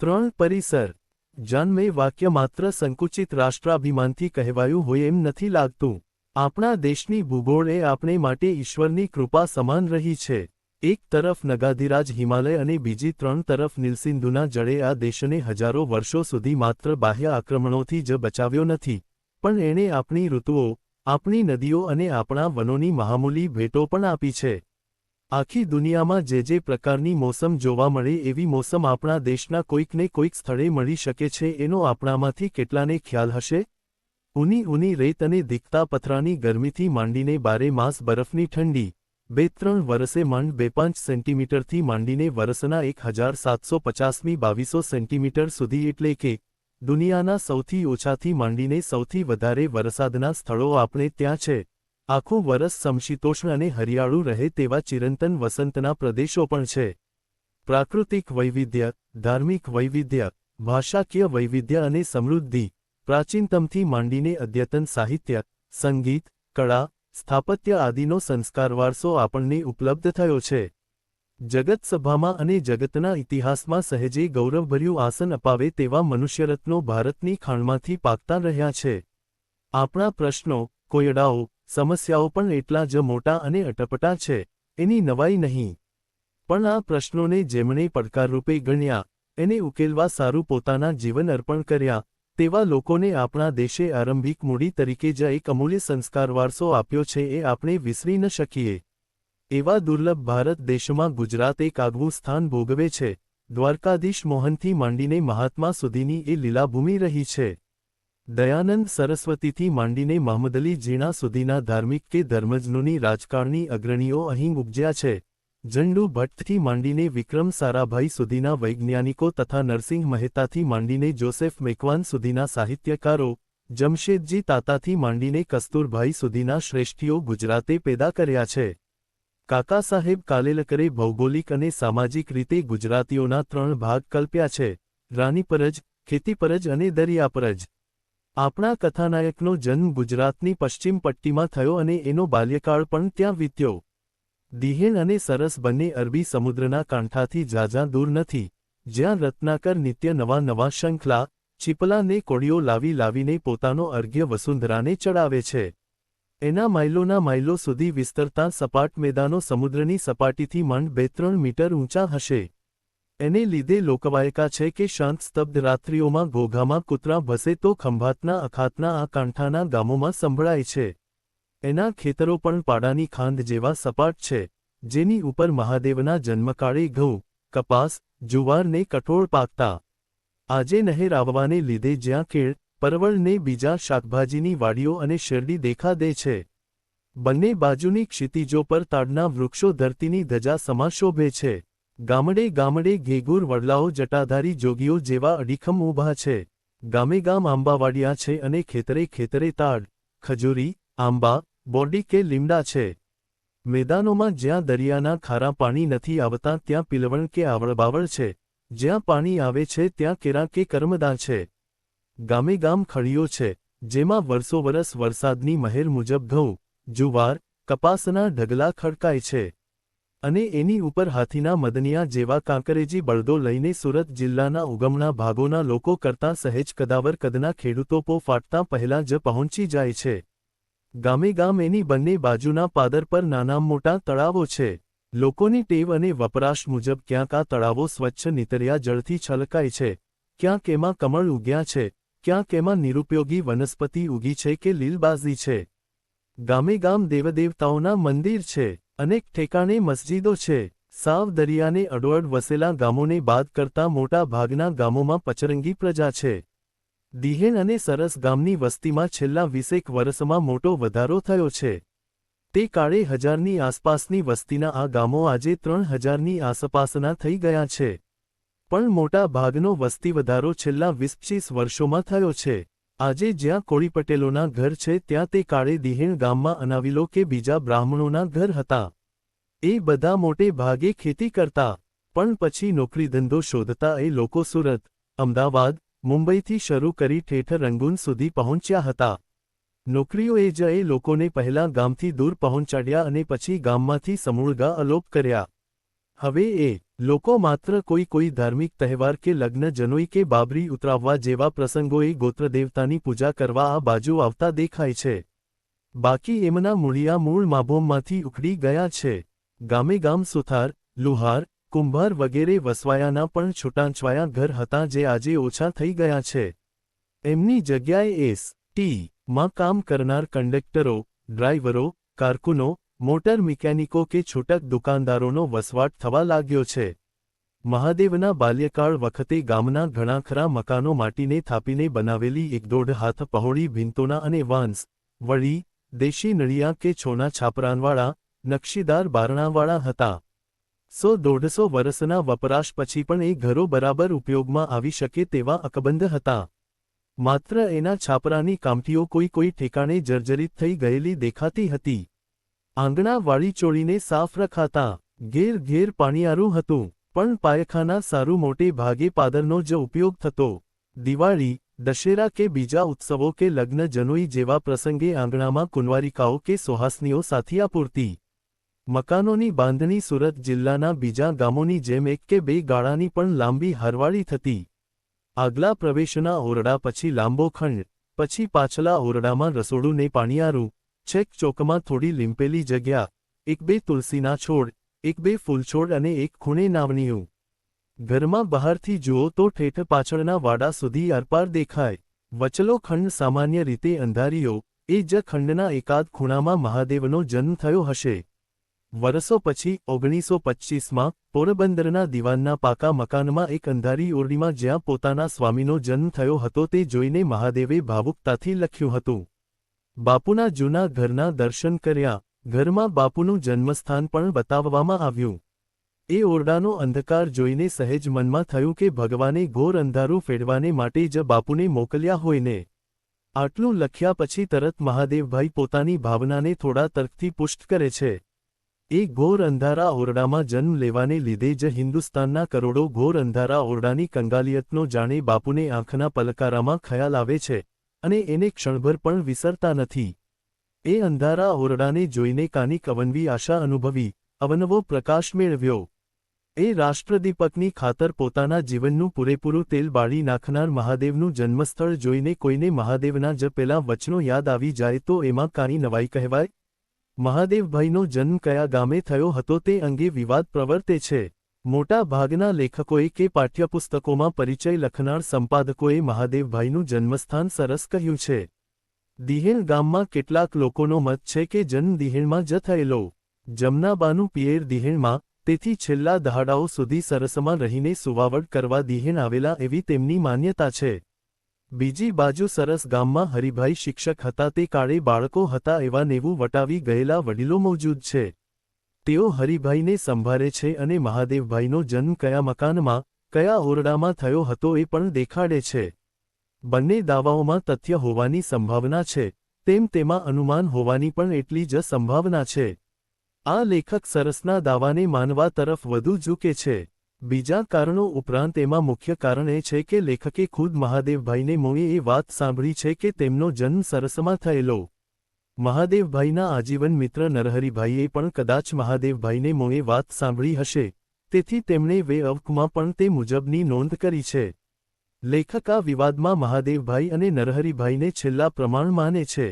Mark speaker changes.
Speaker 1: ત્રણ પરિસર. જન્મે વાક્ય માત્ર સંકુચિત રાષ્ટ્રાભિમાનથી કહેવાયું હોય એમ નથી લાગતું. આપણા દેશની ભૂગોળ આપણે માટે ઈશ્વરની કૃપા સમાન રહી છે. એક તરફ નગાધિરાજ હિમાલય અને બીજી ત્રણ તરફ નીલસિંધુના જળે આ દેશને હજારો વર્ષો સુધી માત્ર બાહ્ય આક્રમણોથી જ બચાવ્યો નથી. પણ એણે આપણી ઋતુઓ, આપણી નદીઓ અને આપણા વનોની મહામૂલી ભેટો પણ આપી છે. આખી દુનિયામાં જે જે પ્રકારની મોસમ જોવા મળે એવી મોસમ આપણા દેશના કોઈકને કોઈક સ્થળે મળી શકે છે એનો આપણામાંથી કેટલાને ખ્યાલ હશે? ઊની ઊની રેત અને દીકતા પથરાની ગરમીથી માંડીને બારે માસ બરફની ઠંડી, બે ત્રણ વરસે માંડ બે પાંચ સેન્ટીમીટરથી માંડીને વરસના એક હજાર સાતસો પચાસમી બાવીસો સેન્ટીમીટર સુધી એટલે કે દુનિયાના સૌથી ઓછાથી માંડીને સૌથી વધારે વરસાદના સ્થળો આપણે ત્યાં છે. આખું વરસ સમશીતોષ્ણ અને હરિયાળું રહે તેવા ચિરંતન વસંતના પ્રદેશો પણ છે. પ્રાકૃતિક વૈવિધ્ય, ધાર્મિક વૈવિધ્ય, ભાષાકીય વૈવિધ્ય અને સમૃદ્ધિ, પ્રાચીનતમથી માંડીને અદ્યતન સાહિત્ય, સંગીત, કળા, સ્થાપત્ય આદિનો સંસ્કાર વારસો આપણને ઉપલબ્ધ થયો છે. જગતસભામાં અને જગતના ઇતિહાસમાં સહેજે ગૌરવભર્યું આસન અપાવે તેવા મનુષ્યરત્નો ભારતની ખાણમાંથી પાકતા રહ્યા છે. આપણા પ્રશ્નો, કોયડાઓ સમસ્યાઓ પણ એટલા જ મોટા અને અટપટા છે, એની નવાઈ નહીં. પણ આ પ્રશ્નોને જેમણે પડકારરૂપે ગણ્યા, એને ઉકેલવા સારું પોતાના જીવન અર્પણ કર્યા, તેવા લોકોને આપણા દેશે આરંભિક મૂડી તરીકે જ એક અમૂલ્ય સંસ્કાર વારસો આપ્યો છે એ આપણે વિસરી ન શકીએ. એવા દુર્લભ ભારત દેશમાં ગુજરાત એક આગવું સ્થાન ભોગવે છે, દ્વારકાધીશ મોહનથી માંડીને મહાત્મા સુધીની એ લીલાભૂમિ રહી છે. દયાનંદ સરસ્વતીથી માંડીને મહમદલી જીણા સુધીના ધાર્મિક કે ધર્મજનોની રાજકારણી અગ્રણીઓ અહીં ઉપજ્યા છે. ઝંડુ ભટ્ટથી માંડીને વિક્રમ સારાભાઈ સુધીના વૈજ્ઞાનિકો તથા નરસિંહ મહેતાથી માંડીને જોસેફ મેકવાન સુધીના સાહિત્યકારો, જમશેદજી તાતાથી માંડીને કસ્તુરભાઈ સુધીના શ્રેષ્ઠીઓ ગુજરાતે પેદા કર્યા છે. કાકા સાહેબ કાલેલકરે ભૌગોલિક અને સામાજિક રીતે ગુજરાતીઓના ત્રણ ભાગ કલ્પ્યા છે. રાનીપરજ, ખેતીપરજ અને દરિયાપરજ. આપણા કથાનાયકનો જન્મ ગુજરાતની પશ્ચિમ પટ્ટીમાં થયો અને એનો બાલ્યકાળ પણ ત્યાં વીત્યો. દિહેણ અને સરસ બંને અરબી સમુદ્રના કાંઠાથી ઝાઝા દૂર નથી, જ્યાં રત્નાકર નિત્ય નવા નવા શંખલા ચીપલાને કોળીઓ લાવી લાવીને પોતાનો અર્ઘ્ય વસુંધરાને ચડાવે છે. એના માઇલોના માઇલો સુધી વિસ્તરતા સપાટ મેદાનો સમુદ્રની સપાટીથી માંડ બે ત્રણ મીટર ઊંચા હશે. એને લીધે લોકવાયકા છે કે શાંત સ્તબ્ધ રાત્રિઓમાં ઘોઘામાં કૂતરા ભસે તો ખંભાતના અખાતના આ કાંઠાના ગામોમાં સંભળાય છે. એના ખેતરો પણ પાડાની ખાંદ જેવા સપાટ છે, જેની ઉપર મહાદેવના જન્મકાળે ઘઉં, કપાસ, જુવારને કઠોળ પાકતા. આજે નહેર આવવાને લીધે જ્યાં કેળ પરવળને બીજા શાકભાજીની વાડીઓ અને શેરડી દેખા દે છે. બંને બાજુની ક્ષિતિજો પર તાડના વૃક્ષો ધરતીની ધજા સમા શોભે છે. ગામડે ગામડે ઘેગુર વડલાઓ જટાધારી જોગીઓ જેવા અડીખમ ઊભા છે. ગામે ગામ આંબાવાડિયા છે અને ખેતરે ખેતરે તાડ, ખજૂરી, આંબા બોડી કે લીમડા છે. મેદાનોમાં જ્યાં દરિયાના ખારા પાણી નથી આવતા ત્યાં પિલવણ કે આવળબાવળ છે. જ્યાં પાણી આવે છે ત્યાં કેરા કે કર્મદા છે. ગામે ગામ ખડીઓ છે, જેમાં વર્ષો વરસ વરસાદની મહેર મુજબ ઘઉં, જુવાર, કપાસના ઢગલા ખડકાય છે. અને એની ઉપર હાથીના મદનિયા જેવા કાંકરેજી બળદો લઈને સુરત જિલ્લાના ઉગમણા ભાગોના લોકો કરતાં સહેજ કદાવર કદના ખેડૂતો પો ફાટતા પહેલાં જ પહોંચી જાય છે. ગામે ગામ એની બંને બાજુના પાદર પર નાના મોટા તળાવો છે. લોકોની ટેવ અને વપરાશ મુજબ ક્યાંક આ તળાવો સ્વચ્છ નીતર્યા જળથી છલકાય છે. ક્યાંક એમાં કમળ ઉગ્યા છે. ક્યાંક એમાં નિરુપયોગી વનસ્પતિ ઉગી છે કે લીલબાજી છે. ગામે ગામ દેવદેવતાઓના મંદિર છે. અનેક ઠેકાણે મસ્જિદો છે. સાવ દરિયાને અડોઅડ વસેલા ગામોને બાદ કરતા મોટા ભાગના ગામોમાં પચરંગી પ્રજા છે. દિહેન અને સરસ ગામની વસ્તીમાં છેલ્લા વીસેક વર્ષમાં મોટો વધારો થયો છે. તે કાળે હજારની આસપાસની વસ્તીના આ ગામો આજે ત્રણ હજારની આસપાસના થઈ ગયા છે. પણ મોટા ભાગનો વસ્તી વધારો છેલ્લા વીસ વર્ષોમાં થયો છે. આજે જ્યાં કોળી પટેલોના ઘર છે ત્યાં તે કાળે દિહેણ ગામમાં અનાવિલો કે બીજા બ્રાહ્મણોના ઘર હતા. એ બધા મોટે ભાગે ખેતી કરતા, પણ પછી નોકરી ધંધો શોધતા એ લોકો સુરત, અમદાવાદ, મુંબઈથી શરૂ કરી ઠેઠ રંગૂન સુધી પહોંચ્યા હતા. નોકરીઓએ જ એ લોકોને પહેલા ગામથી દૂર પહોંચાડ્યા અને પછી ગામમાંથી સમૂળગા અલોપ કર્યા. હવે એ, લોકો માત્ર કોઈ કોઈ ધાર્મિક તહેવાર કે લગ્ન જનોઈ કે બાબરી ઉતરાવવા જેવા પ્રસંગોએ ગોત્રદેવતાની પૂજા કરવા આ બાજુ આવતા દેખાય છે. બાકી એમના મૂળિયા મૂળ માભોમમાંથી ઉખડી ગયા છે. ગામે ગામ સુથાર, લુહાર, કુંભાર વગેરે વસવાયાના પણ છૂટાંછવાયા ઘર હતા જે આજે ઓછા થઈ ગયા છે. એમની જગ્યાએ એસ, ટી, માં કામ કરનાર કંડક્ટરો, ડ્રાઈવરો, કારકુનો મોટર મિકેનિકો કે છૂટક દુકાનદારોનો વસવાટ થવા લાગ્યો છે. મહાદેવના બાલ્યકાળ વખતે ગામના ઘણા ખરા મકાનો માટીને થાપીને બનાવેલી એક દોઢ હાથ પહોળી ભીંતોના અને વાંસ, વળી, દેશી નળિયા કે છોના છાપરાનવાળા નકશીદાર બારણાવાળા હતા. સો દોઢસો વર્ષના વપરાશ પછી પણ એ ઘરો બરાબર ઉપયોગમાં આવી શકે તેવા અકબંધ હતા. માત્ર એના છાપરાની કામઠીઓ કોઈ કોઈ ઠેકાણે જર્જરિત થઈ ગયેલી દેખાતી હતી. આંગણા વાળી ચોળીને સાફ રખાતા. ઘેર ઘેર પાણીયારું હતું, પણ પાયખાના સારું મોટે ભાગે પાદરનો જ ઉપયોગ થતો. દિવાળી, દશેરા કે બીજા ઉત્સવો કે લગ્ન જનોઈ જેવા પ્રસંગે આંગણામાં કુંવારિકાઓ કે સોહાસનીઓ સાથિયા પૂરતી મકાનોની બાંધણી સુરત જિલ્લાના બીજા ગામોની જેમ એક કે બે ગાળાની પણ લાંબી હરવાળી થતી. આગલા પ્રવેશના ઓરડા પછી લાંબો ખંડ, પછી પાછલા ઓરડામાં રસોડું ને પાણીયારું છેક ચોકમાં થોડી લીંપેલી જગ્યા, એક બે તુલસીના છોડ, એક બે ફૂલછોડ અને એક ખૂણે નાવણીયું. ઘરમાં બહારથી જુઓ તો ઠેઠ પાછળના વાડા સુધી અરપાર દેખાય. વચલો ખંડ સામાન્ય રીતે અંધારીઓ એ જ ખંડના એકાદ ખૂણામાં મહાદેવનો જન્મ થયો હશે. વરસો પછી ઓગણીસો પચ્ચીસમાં પોરબંદરના દિવાનના પાકા મકાનમાં એક અંધારી ઓરડીમાં જ્યાં પોતાના સ્વામીનો જન્મ થયો હતો તે જોઈને મહાદેવે ભાવુકતાથી લખ્યું હતું. બાપુના જૂના ઘરના દર્શન કર્યા. ઘરમાં બાપુનું જન્મસ્થાન પણ બતાવવામાં આવ્યું. એ ઓરડાનો અંધકાર જોઈને સહેજ મનમાં થયું કે ભગવાને ઘોર અંધારું ફેડવાને માટે જ બાપુને મોકલ્યા હોયને. આટલું લખ્યા પછી તરત મહાદેવભાઈ પોતાની ભાવનાને થોડા તર્કથી પુષ્ટ કરે છે. એ ઘોર અંધારા ઓરડામાં જન્મ લેવાને લીધે જ હિન્દુસ્તાનના કરોડો ઘોર અંધારા ઓરડાની કંગાલિયતનો જાણે બાપુને આંખના પલકારામાં ખ્યાલ આવે છે. અને એને ક્ષણભર પણ વિસરતા નથી. એ અંધારા ઓરડાને જોઈને કાની કવનવી આશા અનુભવી, અવનવો પ્રકાશ મેળવ્યો. એ રાષ્ટ્રદીપકની ખાતર પોતાના જીવનનું પૂરેપૂરું તેલ બાળી નાખનાર મહાદેવનું જન્મસ્થળ જોઈને કોઈને મહાદેવના જ પેલા વચનો યાદ આવી જાય તો એમાં કાની નવાઈ કહેવાય? મહાદેવભાઈનો જન્મ કયા ગામે થયો હતો તે અંગે વિવાદ પ્રવર્તે છે. મોટા ભાગના લેખકોએ કે પાઠ્યપુસ્તકોમાં પરિચય લખનાર સંપાદકોએ મહાદેવભાઈનું જન્મસ્થાન સરસ કહ્યું છે. દિહેણ ગામમાં કેટલાક લોકોનો મત છે કે જન્મ દિહેણમાં જ થયેલો. જમનાબાનું પિયર દિહેણમાં, તેથી છેલ્લા દહાડાઓ સુધી સરસમાં રહીને સુવાવડ કરવા દિહેણ આવેલા એવી તેમની માન્યતા છે. બીજી બાજુ સરસ ગામમાં હરિભાઈ શિક્ષક હતા તે કાળે બાળકો હતા એવા નેવું વટાવી ગયેલા વડીલો મોજૂદ છે. તેઓ હરિભાઈને સંભાળે છે અને મહાદેવભાઈનો જન્મ કયા મકાનમાં, કયા ઓરડામાં થયો હતો એ પણ દેખાડે છે. બંને દાવાઓમાં તથ્ય હોવાની સંભાવના છે, તેમ તેમાં અનુમાન હોવાની પણ એટલી જ સંભાવના છે. આ લેખક સરસના દાવાને માનવા તરફ વધુ ઝૂકે છે. બીજા કારણો ઉપરાંત એમાં મુખ્ય કારણ એ છે કે લેખકે ખુદ મહાદેવભાઈને મોએ એ વાત સાંભળી છે કે તેમનો જન્મ સરસમાં થયેલો મહાદેવભાઈના આજીવન મિત્ર નરહરિભાઈએ પણ કદાચ મહાદેવભાઈને મોએ વાત સાંભળી હશે, તેથી તેમણે વે અવકમાં પણ તે મુજબની નોંધ કરી છે. લેખક આ વિવાદમાં મહાદેવભાઈ અને નરહરિભાઈને છેલ્લા પ્રમાણ માને છે.